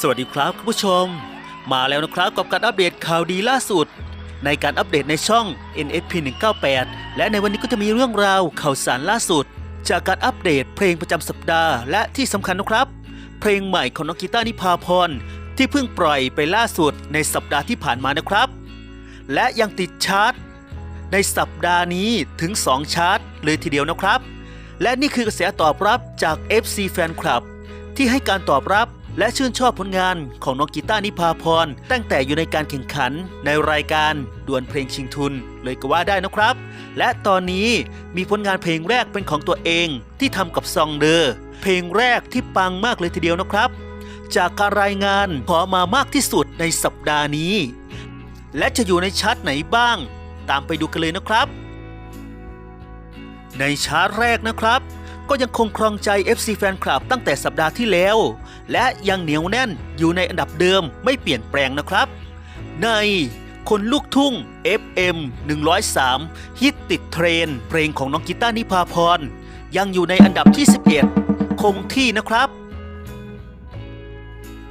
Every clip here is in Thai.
สวัสดีครับคุณผู้ชม มาแล้วนะครับกับการอัปเดตข่าวดีล่าสุด ในการอัปเดตในช่อง NSP 198 และในวันนี้ก็จะมีเรื่องราวข่าวสารล่าสุด จากการอัปเดตเพลงประจำสัปดาห์ และที่สำคัญนะครับ เพลงใหม่ของน้องกีตาร์นิพาพรที่เพิ่งปล่อยไปล่าสุดในสัปดาห์ที่ผ่านมานะครับ และยังติดชาร์ตในสัปดาห์นี้ถึง 2 ชาร์ตเลยทีเดียวนะครับ และนี่คือกระแสตอบรับจาก FC แฟนคลับที่ให้การตอบรับ และชื่นชอบผลงานของน้องกีตาร์นิพาพร ตั้งแต่อยู่ในการแข่งขันในรายการดวลเพลงชิงทุน เลยก็ว่าได้นะครับ และตอนนี้มีผลงานเพลงแรกเป็นของตัวเองที่ทำกับซองเดอร์เพลงแรกที่ปังมากเลยทีเดียวนะครับ จากการรายงานขอมามากที่สุดในสัปดาห์นี้ และจะอยู่ในชาร์ตไหนบ้าง ตามไปดูกันเลยนะครับ ในชาร์ตแรกนะครับ ก็ยังคงครองใจ FC แฟนคลับตั้งแต่สัปดาห์ที่แล้ว และยังเหนียวแน่นอยู่ในอันดับเดิมไม่เปลี่ยนแปลงนะครับ ในคนลูกทุ่ง FM 103 ฮิตติดเทรน เพลงของน้องกีตาร์นิพาพร ยังอยู่ในอันดับที่ 11 คงที่นะครับ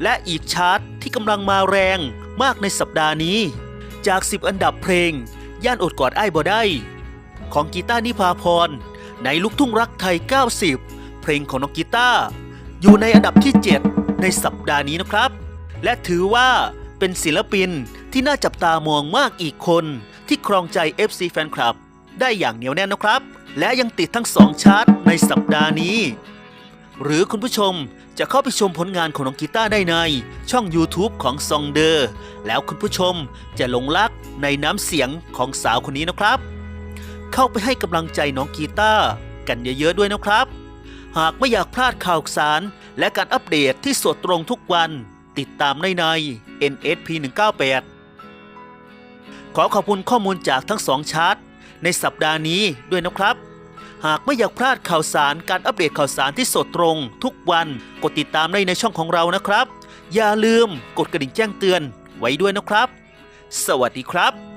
และอีกชาร์ตที่กำลังมาแรงมากในสัปดาห์นี้ จาก 10 อันดับเพลง ย่านอดกอดไอ้บ่ได้ ของกีตาร์นิพาพร ในลูกทุ่งรักไทย 90 เพลงของน้องกีตาร์อยู่ในอันดับที่ 7 ในสัปดาห์นี้นะครับ และถือว่าเป็นศิลปินที่น่าจับตามองมากอีกคนที่ครองใจ FC แฟนคลับ ได้อย่างเหนียวแน่นนะครับ และยังติดทั้ง2ชาร์ตในสัปดาห์นี้ หรือคุณผู้ชมจะเข้าไปชมผลงานของน้องกีตาร์ได้ในช่อง YouTube ของซองเดอร์แล้วคุณผู้ชมจะหลงรักในน้ำเสียงของสาวคนนี้นะครับ เข้าไปให้กำลังใจน้องกีตาร์กันเยอะๆด้วยนะครับ หากไม่อยากพลาดข่าวสาร และการอัปเดตที่สดตรงทุกวัน ติดตามในใน NSP 198ขอขอบคุณข้อมูลจากทั้งสองชาร์ตในสัปดาห์นี้ด้วยนะครับ หากไม่อยากพลาดข่าวสารการอัปเดตข่าวสารที่สดตรง ทุกวันกดติดตามได้ในช่องของเรานะครับ อย่าลืมกดกระดิ่งแจ้งเตือนไว้ด้วยนะครับ สวัสดีครับ